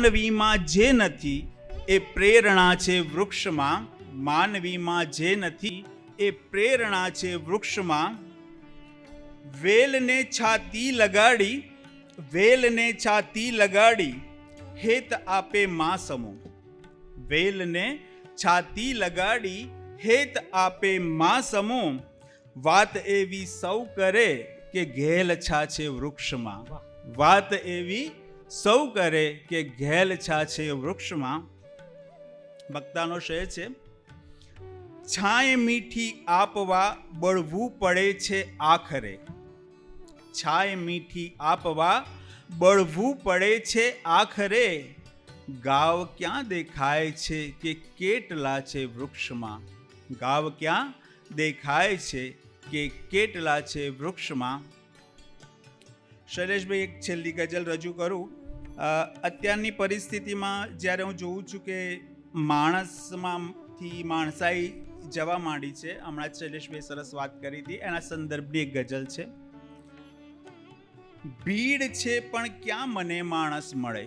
માનવીમાં જે નથી એ પ્રેરણા છે વૃક્ષમાં. માનવીમાં જે નથી એ પ્રેરણા છે વૃક્ષમાં. વેલને છાતી લગાડી વેલને છાતી લગાડી હેત આપે મા સમો વેલને છાતી લગાડી હેત આપે મા સમો વાત એવી સૌ કરે કે ઘેલ છા છે વૃક્ષમાં. વાત એવી સૌ કરે કે ઘેલ છાછે વૃક્ષમાં. વક્તાનો શહેર છે, છાય મીઠી આપવા બળવું પડે છે આખરે. છાય મીઠી આપવા બળવું પડે છે આખરે. ગાવ ક્યાં દેખાય છે કે કેટલા છે વૃક્ષમાં? ગાવ ક્યાં દેખાય છે કે કેટલા છે વૃક્ષમાં? શૈલેષભાઈ, એક છેલ્લી ગઝલ રજૂ કરું. અત્યારની પરિસ્થિતિમાં જ્યારે હું જોઉં છું કે માણસમાંથી માણસાઈ જવા માંડી છે, હમણાં શૈલેષભાઈ સરસ વાત કરી હતી, એના સંદર્ભની એક ગઝલ છે. ભીડ છે પણ ક્યાં મને માણસ મળે?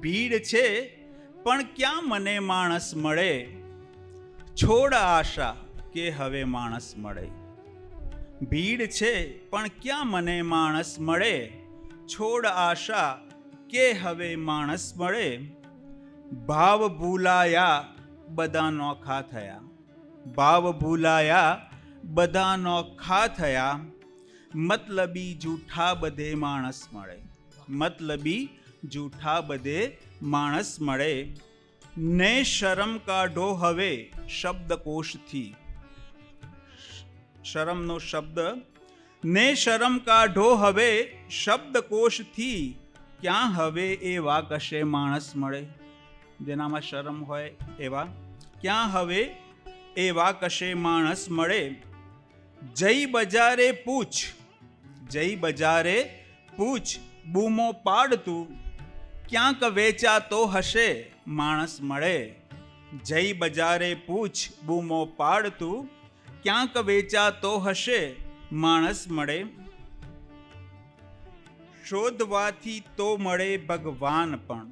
ભીડ છે પણ ક્યાં મને માણસ મળે? છોડ આશા કે હવે માણસ મળે. ભીડ છે પણ ક્યાં મને માણસ મળે? છોડ આશા કે હવે માણસ મળે? ભાવ ભૂલાયા બધા નોખા થયા. ભાવ ભૂલાયા બધા નોખા થયા. મતલબી જૂઠા બધે માણસ મળે. મતલબી જૂઠા બધે માણસ મળે. ને શરમ કાઢો હવે શબ્દકોશથી. શરમનો શબ્દ ને શરમ કાઢો હવે શબ્દકોશથી ક્યાં હવે એવા કશે માણસ મળે? જેનામાં શરમ હોય એવા. ક્યાં હવે એવા કશે માણસ મળે? જઈ બજારે પૂછ. જઈ બજારે પૂછ. બૂમો પાડતું. ક્યાંક વેચાતો હશે માણસ મળે? જઈ બજારે પૂછ. બૂમો પાડતું. ક્યાંક વેચાતો હશે માણસ મળે? શોધવાથી તો મળે ભગવાન પણ.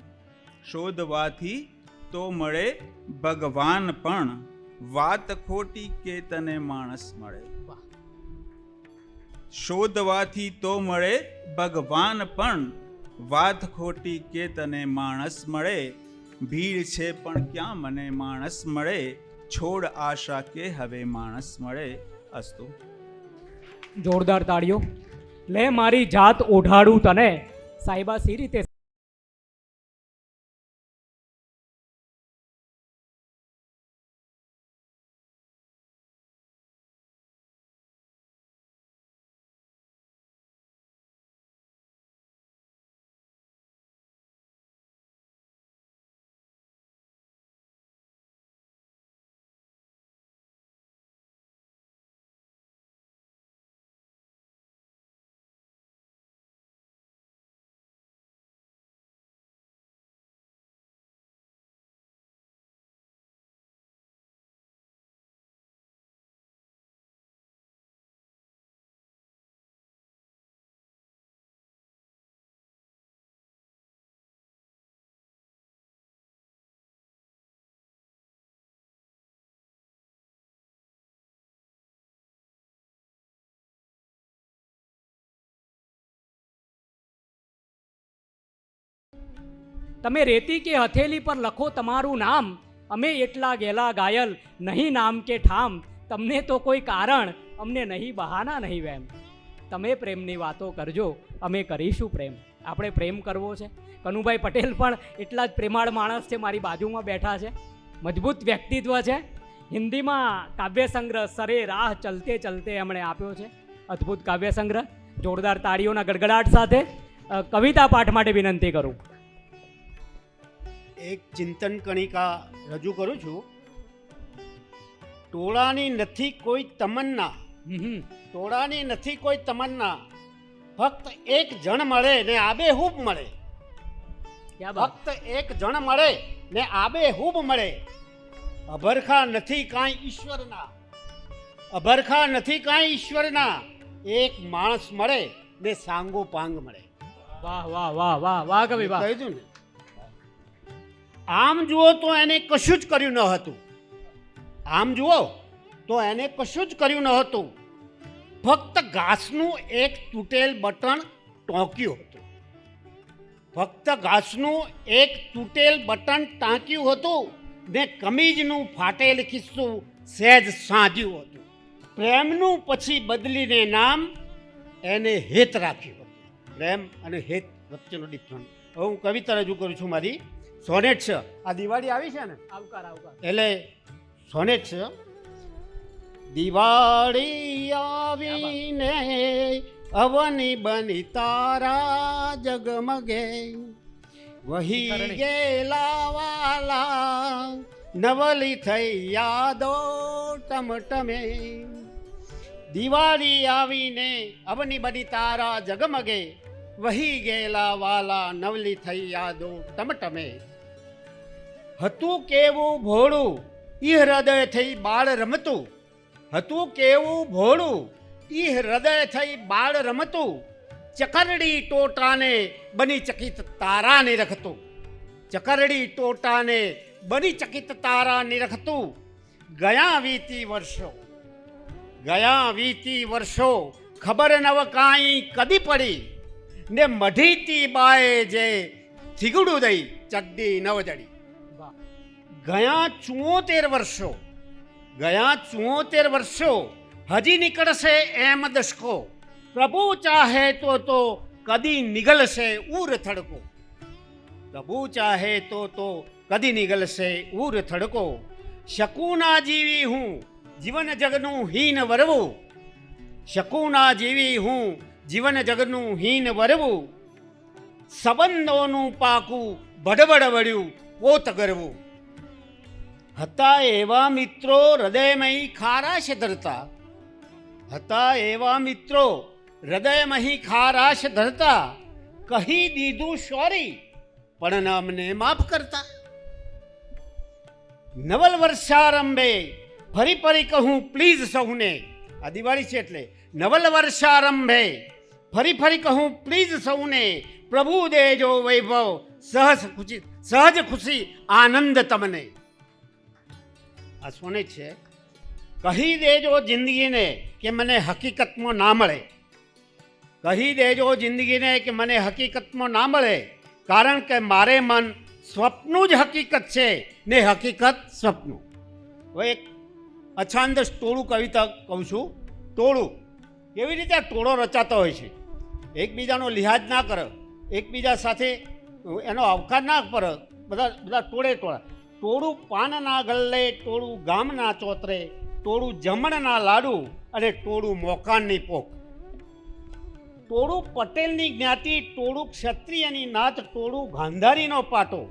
શોધવાથી તો મળે ભગવાન પણ. વાત ખોટી કે તને માણસ મળે? શોધવાથી તો મળે ભગવાન પણ. વાત ખોટી કે તને માણસ મળે? ભીડ છે પણ ક્યાં મને માણસ મળે? છોડ આશા કે હવે માણસ મળે? અસ્તુ. જોરદાર તાળીઓ. લે મારી જાત ઓઢાડું તને. સાહેબા સી રીતે તમે રેતી કે હથેલી પર લખો તમારું નામ. અમે એટલા ગેલા ગાયલ, નહીં નામ કે ઠામ. તમને તો કોઈ કારણ, અમને નહીં બહાના નહીં વેમ. તમે પ્રેમની વાતો કરજો, અમે કરીશું પ્રેમ. આપણે પ્રેમ કરવો છે. કનુભાઈ પટેલ પણ એટલા જ પ્રેમાળ માણસ છે મારી બાજુમાં બેઠા છે. મજબૂત વ્યક્તિત્વ છે. હિન્દીમાં કાવ્ય સંગ્રહ સરે રાહ ચલતે ચલતે એમણે આપ્યો છે. અદ્ભુત કાવ્ય સંગ્રહ. જોરદાર તાળીઓના ગડગડાટ સાથે કવિતા પાઠ માટે વિનંતી કરું. એક ચિંતન કણિકા રજૂ કરું છું. ટોળાની નથી કોઈ તમન્ના. ટોળાની નથી કોઈ તમન્ના. ફક્ત એક જણ મળે ને આબેહૂબ મળે. ફક્ત એક જણ મળે ને આબેહૂબ મળે. અભરખા નથી કાંઈ ઈશ્વરના. અભરખા નથી કાંઈ ઈશ્વરના. એક માણસ મળે ને સાંગો પાંગ મળે. વાહ વાહ વાહ વાહ વાહ કવિ વાહ. કહી દઉં ને આમ જુઓ તો એને કશું જ કર્યું ન હતું. આમ જુઓ તો એને કશું જ કર્યું ન હતું. ફક્ત ઘાસનું એક તૂટેલ બટન ટોંક્યું હતું. ફક્ત ઘાસનું એક તૂટેલ બટન ટાંક્યું હતું ને કમીજનું ફાટેલ ખિસ્સું સહેજ સાંજ્યું હતું. પ્રેમનું પછી બદલીને નામ એને હેત રાખ્યું હતું. પ્રેમ અને હેત વચ્ચેનો ડિફરન્સ હું કવિતા રજૂ કરું છું મારી. સોનેટ છે. આ દિવાળી આવી છે ને? આવકાર આવકાર. એટલે સોનેટ છે. દિવાળી આવીને અવની બની તારા જગમગે. વહી ગેલા વાલા નવલી થઈ યાદો ટમટમે. દિવાળી આવીને અવની બની તારા જગમગે. વહી ગયેલા વાલા નવલી થઈ યાદો ટમટમે. હતું કેવું ભોળું? ઈ હૃદય થઈ બાળ રમતું. હતું કેવું ભોળું? ઈ હૃદય થઈ બાળ રમતું. ચકરડી ટોટાને બની ચકિત તારાને રખતું. ચકરડી ટોટાને બની ચકિત તારાને રખતું. ગયા વીતી વર્ષો. ગયા વીતી વર્ષો ખબર નવ કાંઈ કદી પડી. ને મઢીતી બાએ જે થીગડું દઈ ચડ્ડી નવ જડી. ગયા ચુંવોતેર વર્ષો, ગયા ચુંવોતેર વર્ષો હજી નીકળશે એમ દશકો. પ્રભુ ચાહે તો તો કદી નીકળશે ઉર થડકો. પ્રભુ ચાહે તો તો કદી નીકળશે ઉર થડકો. શકુના જીવી હું જીવન જગનું હીન વરવું. શકુના જીવી હું જીવન જગનું હીન વરવું. સંબંધોનું પાકું બડબડ વળ્યું પોત ગરવું. હતા એવા મિત્રો હૃદયમહી ખારાશ ધરતા હતા એવા મિત્રો હૃદયમહી ખારાશ ધરતા કહી દીધું સોરી, પણ અમને માફ કરતા. નવલ વર્ષારંભે ફરી ફરી કહું પ્લીઝ સૌને. આ દિવાળી છે એટલે. નવલ વર્ષારંભે ફરી ફરી કહું પ્લીઝ સૌને. પ્રભુ દેજો વૈભવ, સહજ ખુશી સહજ ખુશી, આનંદ તમને. આ સોને છે, કહી દેજો જિંદગીને કે મને હકીકતમાં ના મળે. કહી દેજો જિંદગીને કે મને હકીકતમાં ના મળે, કારણ કે મારે મન સ્વપ્નું જ હકીકત છે ને હકીકત સ્વપ્નું. હવે એક અછાંદસ ટોળું કવિતા કહું છું. ટોળું કેવી રીતે આ ટોળો રચાતો હોય છે? એકબીજાનો લિહાજ ના કરે, એકબીજા સાથે એનો અવકાર ના કરે, બધા બધા ટોળે ટોળા. ટોળું પાનના ગલ્લે, ટોળું ગામના ચોતરે, ટોળું જમણના લાડુ અને ટોળું મોકાનની પોક. ટોળું પટેલની જ્ઞાતિ, ટોળું ક્ષત્રિયની નાત, ટોળું ગાંધારીનો પાટો,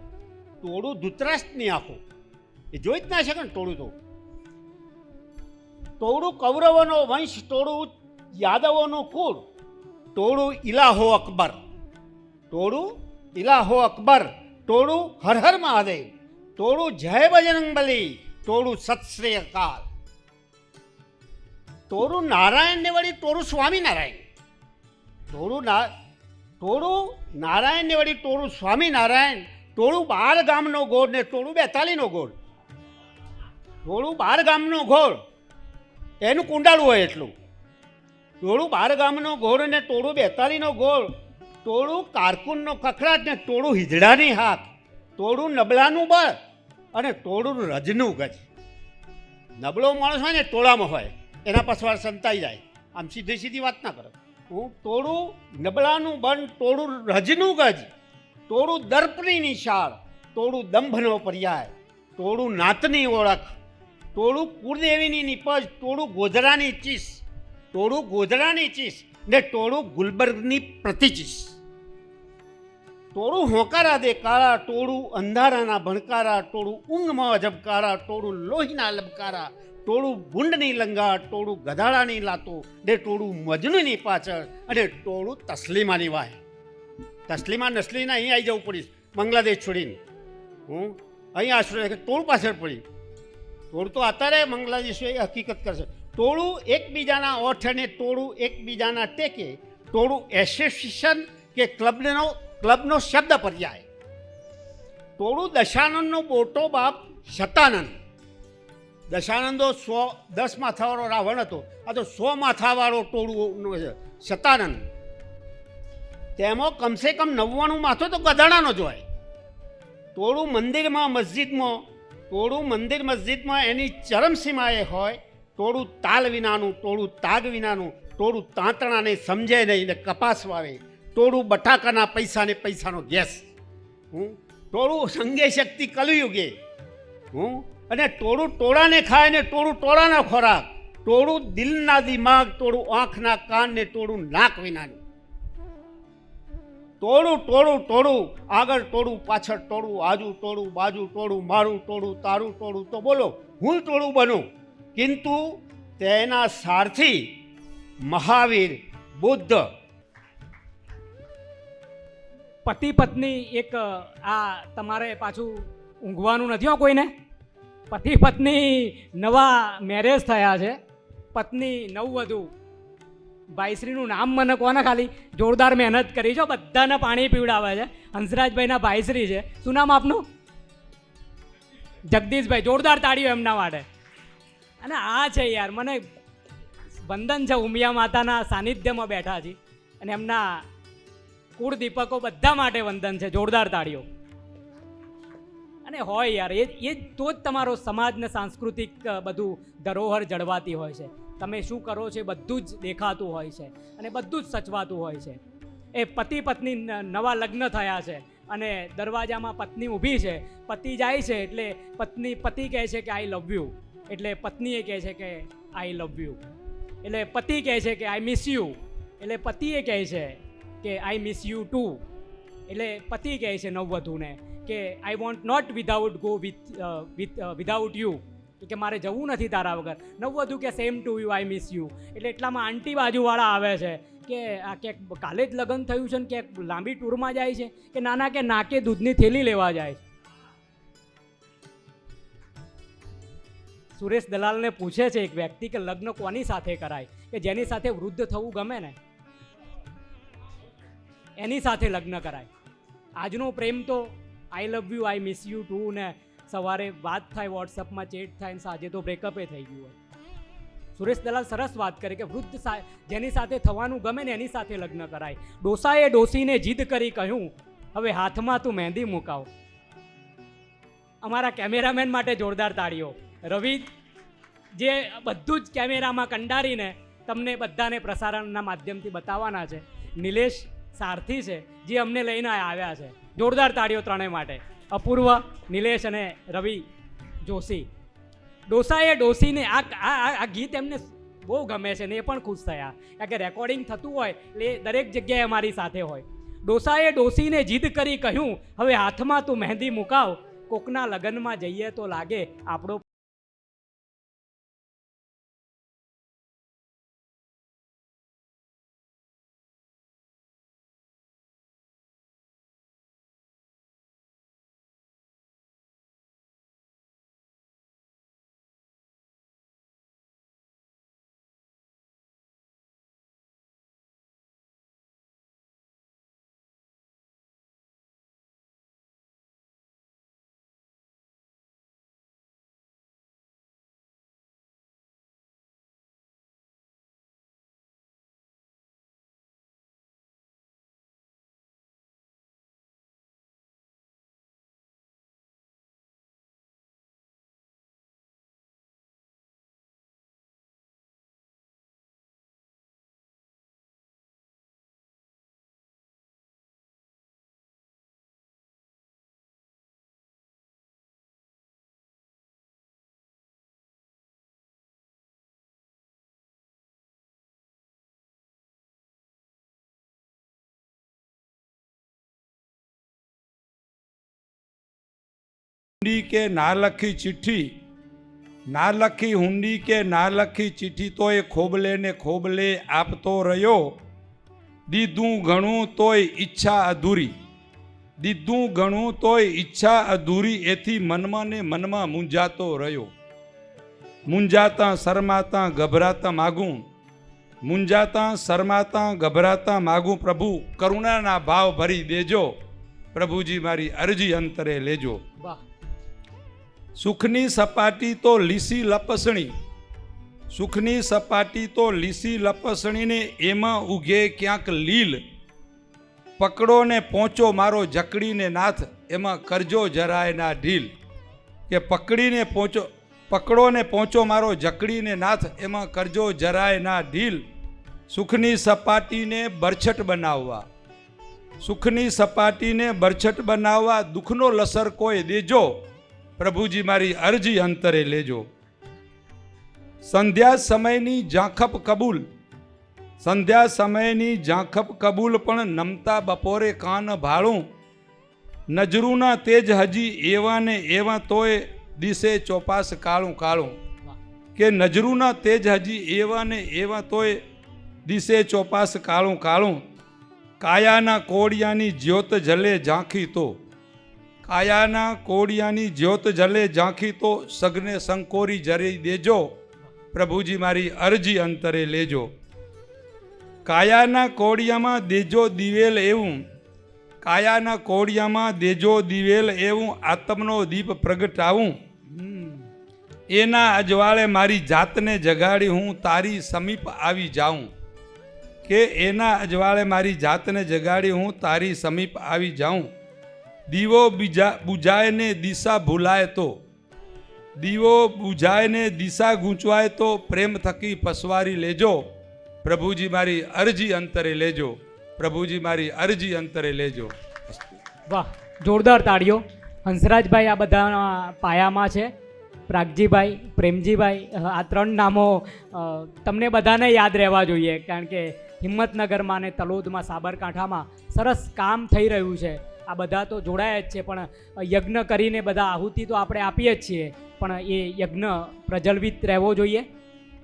ટોળું ધૃતરાષ્ટ્રની આંખો. એ જોઈ જ ના શકે ને ટોળું તો. ટોળું કૌરવોનો વંશ, ટોળું યાદવોનું કુળ, ટોળું ઇલાહો અકબર, ટોળું ઇલાહો અકબર, ટોળું હર હર મહાદેવ. ટોળું જય બજરંગબલી ટોળું સત શ્રી અકાલ નારાયણ નારાયણને વળી તોડું સ્વામિનારાયણ ટોળું ના ટોળું નારાયણને વળી ટોળું સ્વામિનારાયણ ટોળું બાર ગામનો ગોળ ને ટોળું બેતાલીનો ગોળ. ટોળું બાર ગામનો ગોળ. એનું કુંડાળું હોય એટલું. ટોળું બાર ગામનો ગોળ ને ટોળું બેતાલીનો ગોળ. ટોળું કારકુનનો કકડાટ ને ટોળું હિજડાની હાથ ટોળું નબળાનું બળ અને તોડું રજનું ગજ. નબળો માણસ હોય ને ટોળામાં હોય, એના પાછળ સંતાઈ જાય. આમ સીધી સીધી વાત ના કરો. હું તોડું નબળાનું બન તોડું રજનું ગજ. તોડું દર્પની નિશાળ તોડું દંભનો પર્યાય. તોડું નાતની ઓળખ. તોડું કુળદેવીની નિપજ તોડું ગોધરાની ચીસ. ટોળું ગોધરાની ચીસ ને ટોળું ગુલબર્ગની પ્રતિચીસ. ટોળું હોંકારા દે કાળા ટોળું, અંધારાના ભણકારા ટોળું, ઊંઘમાં ઝબકારા ટોળું, લોહીના લબકારા ટોળું, ભૂંડની લંગા ટોળું, ગધાડાની લાતો, ને ટોળું મજનુની પાછળ, અને ટોળું તસ્લીમાની વાય તસ્લીમા નસલીના અહીં આવી જવું પડીશ, બાંગ્લાદેશ છોડીને. હું અહીં આશ્રય કે ટોળ પાછળ પડી. ટોળ તો અત્યારે બાંગ્લાદેશો એ હકીકત કરશે. ટોળું એકબીજાના ઓઠ અને ટોળું એકબીજાના ટેકે, ટોળું એસોસિએશન કે ક્લબનો ક્લબનો શબ્દ પર્યાય. ટોળું દશાનંદનો મોટો બાપ શતાનંદ. દશાનંદો સો, દસ માથાવાળો રાવણ હતો. આ તો સો માથાવાળો ટોળું શતાનંદ. તેમાં કમસે કમ નવ્વાણું માથો તો ગધાડાનો જ હોય. ટોળું મંદિરમાં, મસ્જિદમાં, ટોળું મંદિર મસ્જિદમાં એની ચરમસીમાએ હોય, ટોળું તાલ વિનાનું, ટોળું તાગ વિનાનું, ટોળું તાંતણાને સમજે નહીં ને કપાસ વાવે. ટોળું બટાકાના પૈસાને પૈસાનો ગેસ. હું ટોળું સંગે શક્તિ કલયુગે. હું અને ટોળું ટોળાને ખાય ને ટોળું ટોળાના ખોરાક. ટોળું દિલના દિમાગ, ટોળું આંખના કાન ને ટોળું નાક વિનાનું. ટોળું ટોળું ટોળું. આગળ ટોળું, પાછળ ટોળું, આજુ ટોળું, બાજુ ટોળું, મારું ટોળું, તારું ટોળું. તો બોલો, હું ટોળું બનું? કિંતુ તેના સારથી મહાવીર બુદ્ધ પતિ પત્ની એક આ તમારે પાછું ઊંઘવાનું નથી હો કોઈને? પતિ પત્ની નવા મેરેજ થયા છે. પત્ની નવવધુ ભાઈશ્રીનું નામ મને કોને ખાલી. જોરદાર મહેનત કરી છો બધાને પાણી પીવડાવે છે. હંસરાજભાઈના ભાઈશ્રી છે. શું નામ આપનું? જગદીશભાઈ. જોરદાર તાળીઓ એમના માટે અને આ છે યાર, મને વંદન છે ઉમિયા માતાના સાનિધ્યમાં બેઠા છીએ અને એમના કુળ દીપકો બધા માટે વંદન છે, જોરદાર તાળીઓ. અને હોય યાર, એ એ તો જ તમારો સમાજને સાંસ્કૃતિક બધું ધરોહર જળવાતી હોય છે. તમે શું કરો છો એ બધું જ દેખાતું હોય છે અને બધું જ સચવાતું હોય છે. એ પતિ પત્ની નવા લગ્ન થયા છે અને દરવાજામાં પત્ની ઊભી છે. પતિ જાય છે એટલે પત્ની, પતિ કહે છે કે આઈ લવ યુ એટલે પત્નીએ કહે છે કે આઈ લવ યુ એટલે પતિ કહે છે કે આઈ મિસ યુ એટલે પતિએ કહે છે કે આઈ મિસ યુ ટુ એટલે પતિ કહે છે નવવધુને કે I want not without go with with without you કે મારે જવું નથી તારા વગર. નવવધુ કે same to you I miss you એટલે એટલામાં આંટી બાજુવાળા આવે છે કે આ ક્યાંક કાલે જ લગ્ન થયું છે ને ક્યાંક લાંબી ટૂરમાં જાય છે કે નાના કે નાકે દૂધની થેલી લેવા જાય છે. સુરેશ દલાલને પૂછે છે એક વ્યક્તિ કે લગ્ન કોની સાથે કરાય? કે જેની સાથે વૃદ્ધ થવું ગમે ને? એની સાથે લગ્ન કરાય. આજનો પ્રેમ તો I love you I miss you too ને સવારે વાત થાય, વોટ્સઅપમાં ચેટ થાય ને સાંજે તો બ્રેકઅપે થઈ ગયું હોય. સુરેશ દલાલ સરસ વાત કરે કે વૃદ્ધ જેની સાથે થવાનું ગમે ને એની સાથે લગ્ન કરાય. ડોસાએ ડોસીને જીદ કરી કહ્યું, હવે હાથમાં તું મહેંદી મુકાવ. અમારા કેમેરામેન માટે જોરદાર તાળીઓ. રવિ, જે બધું જ કેમેરામાં કંડારીને તમને બધાને પ્રસારણના માધ્યમથી બતાવવાના છે. નિલેશ સારથી છે, જે અમને લઈને આવ્યા છે. જોરદાર તાળીઓ ત્રણેય માટે. અપૂર્વ, નિલેશ અને રવિ જોશી. ડોસાએ ડોસીને આ આ ગીત એમને બહુ ગમે છે ને એ પણ ખુશ થયા. કારણ કે રેકોર્ડિંગ થતું હોય એટલે દરેક જગ્યાએ અમારી સાથે હોય. ડોસાએ ડોસીને જીદ કરી કહ્યું, હવે હાથમાં તું મહેંદી મુકાવ. કોકના લગ્નમાં જઈએ તો લાગે આપણો હુંડી કે ના લખી ચિઠ્ઠી ના લખી હુંડી કે ના લખી ચિઠ્ઠી તો એ ખોબલે ને ખોબલે આપતો રહ્યો દીધું ઘણું તોય ઈચ્છા અધૂરી દીધું ઘણું તોય ઈચ્છા અધૂરી એથી મનમાં ને મનમાં મૂંઝાતો રહ્યો મૂંઝાતા શરમાતા ગભરાતા માગું મુંજાતા શરમાતા ગભરાતા માગું પ્રભુ કરુણાના ભાવ ભરી દેજો પ્રભુજી મારી અરજી અંતરે લેજો વાહ સુખની સપાટી તો લીસી લપસણી. સુખની સપાટી તો લીસી લપસણીને એમાં ઉગે ક્યાંક લીલ. પકડો ને પહોંચો મારો જકડીને નાથ, એમાં કરજો જરાય ના ઢીલ. કે પકડીને પહોંચો પકડો ને પહોંચો મારો જકડીને નાથ, એમાં કરજો જરાય ના ઢીલ. સુખની સપાટીને બરછટ બનાવવા. સુખની સપાટીને બરછટ બનાવવા દુઃખનો લસર કોઈ દેજો. પ્રભુજી, મારી અરજી અંતરે લેજો. સંધ્યા સમયની ઝાંખપ કબૂલ. સંધ્યા સમયની ઝાંખપ કબૂલ પણ નમતા બપોરે કાન ભાળું. નજરૂના તેજ હજી એવા ને એવા તોય દિશે ચોપાસ કાળું કાળું. કે નજરૂના તેજ હજી એવા ને એવા તોય દિશે ચોપાસ કાળું કાળું. કાયાના કોડિયાની જ્યોત જલે ઝાંખી તો. કાયાના કોડિયાની જ્યોત જલે, ઝાંખી તો સગને સંકોરી જરી દેજો. પ્રભુજી મારી અરજી અંતરે લેજો. કાયાના કોડિયામાં દેજો દિવેલ એવું. કાયાના કોડિયામાં દેજો દિવેલ એવું આત્મનો દીપ પ્રગટાવું. એના અજવાળે મારી જાતને જગાડી હું તારી સમીપ આવી જાઉં. કે એના અજવાળે મારી જાતને જગાડી હું તારી સમીપ આવી જાઉં. દીવો બીજા બુજાય ને દિશા ભૂલાય તો. દીવો બુજાય ને દિશા ગૂંચવાય તો પ્રેમ થકી પસવારી લેજો. પ્રભુજી મારી અરજી અંતરે લેજો. પ્રભુજી મારી અરજી અંતરે લેજો. વાહ, જોરદાર તાળીઓ. હંસરાજભાઈ આ બધા પાયામાં છે. પ્રાગજીભાઈ, પ્રેમજીભાઈ આ ત્રણ નામો તમને બધાને યાદ રહેવા જોઈએ, કારણ કે હિંમતનગરમાં અને તલોદમાં સાબરકાંઠામાં સરસ કામ થઈ રહ્યું છે. આ બધા તો જોડાયા જ છે પણ યજ્ઞ કરીને બધા આહુતિ તો આપણે આપીએ જ છીએ. પણ એ યજ્ઞ પ્રજ્વલિત રહેવો જોઈએ.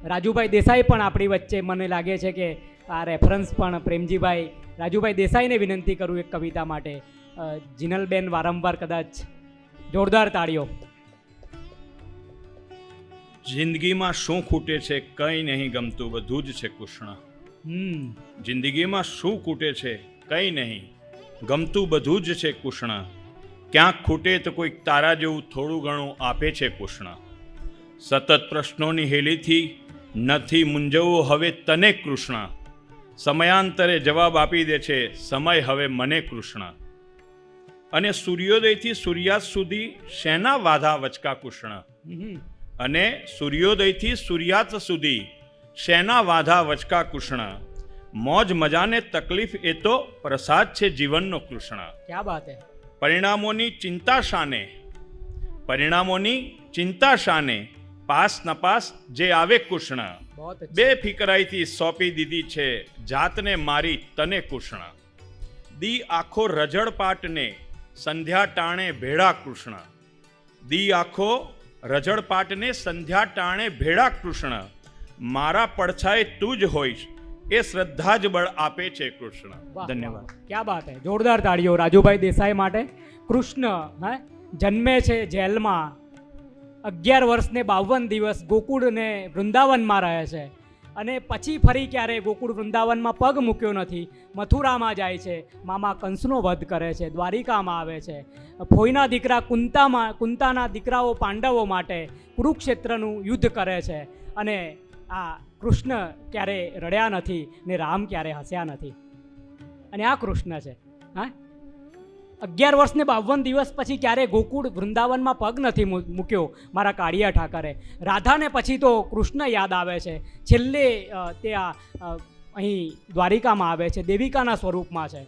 રાજુભાઈ દેસાઈ પણ આપણી વચ્ચે મને લાગે છે કે આ રેફરન્સ પણ પ્રેમજીભાઈ રાજુભાઈ દેસાઈને વિનંતી કરું એક કવિતા માટે. જિનલબેન વારંવાર કદાચ જોરદાર તાળીઓ. જિંદગીમાં શું ખૂટે છે કંઈ નહીં ગમતું બધું જ છે કૃષ્ણ. જિંદગીમાં શું ખૂટે છે કંઈ નહીં. ગમતું બધું જ છે કૃષ્ણ. ક્યાંક ખૂટે તો કોઈક તારા જેવું થોડું ઘણું આપે છે કૃષ્ણ. સતત પ્રશ્નોની હેલીથી નથી મૂંઝવું હવે તને કૃષ્ણ. સમયાંતરે જવાબ આપી દે છે સમય હવે મને કૃષ્ણ. અને સૂર્યોદયથી સૂર્યાસ્ત સુધી શેના વાધા વચકા કૃષ્ણ? અને સૂર્યોદયથી સૂર્યાસ્ત સુધી શેના વાધા વચકા કૃષ્ણ? મોજ મજાને તકલીફ એ તો પ્રસાદ છે જીવનનો કૃષ્ણ. ક્યાં બાત હે? પરિણામોની ચિંતા શાને? પરિણામોની ચિંતા શાને? પાસ નપાસ જે આવે કૃષ્ણ. બે ફિકરાઈથી સોંપી દીધી છે જાતને મારી તને કૃષ્ણ. દી આખો રજળપાટને સંધ્યા ટાણે ભેળા કૃષ્ણ. દી આખો રજળપાટને સંધ્યા ટાણે ભેળા કૃષ્ણ. મારા પડછાએ તું જ હોઈશ. એ શ્રદ્ધા જ બળ આપે છે કૃષ્ણ. ધન્યવાદ. ક્યાં બાત હે? જોરદાર તાળીઓ રાજુભાઈ દેસાઈ માટે. કૃષ્ણ હે જન્મે છે જેલમાં. અગિયાર વર્ષને બાવન દિવસ ગોકુળ ને વૃંદાવનમાં રહે છે. અને પછી ફરી ક્યારે ગોકુળ વૃંદાવનમાં પગ મૂક્યો નથી મથુરામાં જાય છે. મામા કંસનો વધ કરે છે દ્વારિકામાં આવે છે. ફોઈના દીકરા કુંતામાં કુંતાના દીકરાઓ પાંડવો માટે કુરુક્ષેત્રનું યુદ્ધ કરે છે. અને આ કૃષ્ણ ક્યારે રડ્યા નથી ને રામ ક્યારે હસ્યા નથી. અને આ કૃષ્ણ છે, હા? અગિયાર વર્ષને બાવન દિવસ પછી ક્યારે ગોકુળ વૃંદાવનમાં પગ નથી મૂક્યો મારા કાળિયા ઠાકરે. રાધાને પછી તો કૃષ્ણ યાદ આવે છે. છેલ્લે તે આ અહીં દ્વારિકામાં આવે છે, દેવિકાના સ્વરૂપમાં છે.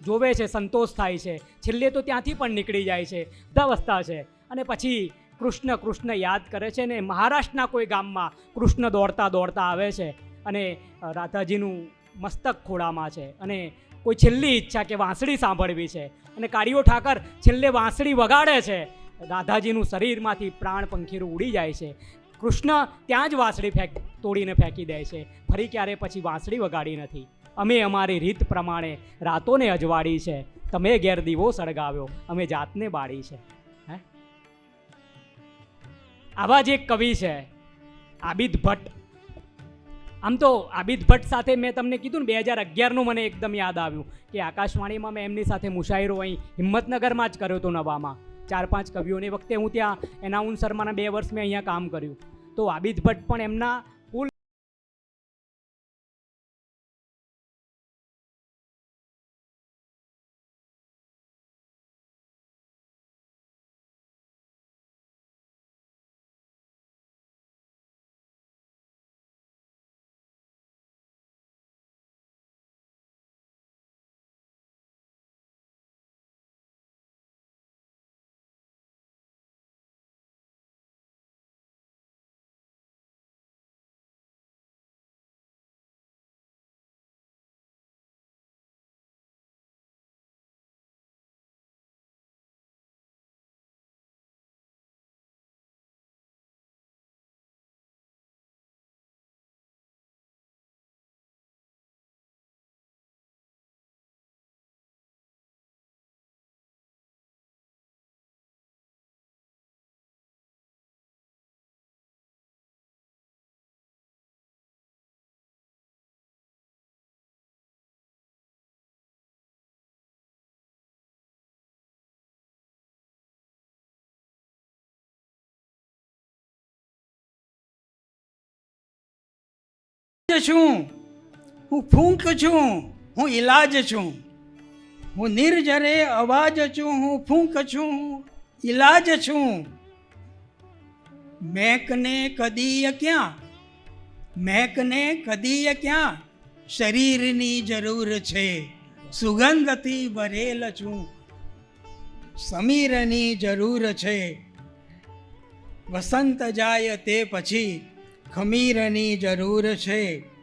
જોવે છે, સંતોષ થાય છે. છેલ્લે તો ત્યાંથી પણ નીકળી જાય છે. વૃદ્ધાવસ્થા છે. અને પછી કૃષ્ણ કૃષ્ણ યાદ કરે છે ને મહારાષ્ટ્રના કોઈ ગામમાં કૃષ્ણ દોડતા દોડતા આવે છે અને રાધાજીનું મસ્તક ખોળામાં છે અને કોઈ છેલ્લી ઈચ્છા કે વાંસળી સાંભળવી છે અને કાળીઓ ઠાકર છેલ્લે વાંસળી વગાડે છે, રાધાજીનું શરીરમાંથી પ્રાણ પંખીરું ઉડી જાય છે. કૃષ્ણ ત્યાં જ વાંસળી ફેંક, તોડીને ફેંકી દે છે. ફરી ક્યારે પછી વાંસળી વગાડી નથી. અમે અમારી રીત પ્રમાણે રાતોને અજવાળી છે. તમે ઘેર દીવો સળગાવ્યો. અમે જાતને બાળી છે. આવા જ એક કવિ છે, આબિદ ભટ્ટ. આમ તો આબિદ ભટ્ટ સાથે મેં તમને કીધું ને બે હજાર અગિયારનું મને એકદમ યાદ આવ્યું કે આકાશવાણીમાં મેં એમની સાથે મુશાયરો અહીં હિંમતનગરમાં જ કર્યો હતો નવામાં. ચાર પાંચ કવિઓની વખતે હું ત્યાં એનાઉન્સરમાંના બે વર્ષ મેં અહીંયા કામ કર્યું. તો આબિદ ભટ્ટ પણ એમના છું. હું ફૂંક છું. હું ઈલાજ છું. હું નિર્જરે અવાજ છું. હું ફૂંક છું. ઈલાજ છું. મેકને કદીય ક્યાં? મેકને કદીય ક્યાં? શરીરની જરૂર છે. સુગંધથી ભરેલ છું. સમીરની જરૂર છે. વસંત જાય તે પછી ખમીરની જરૂર છે.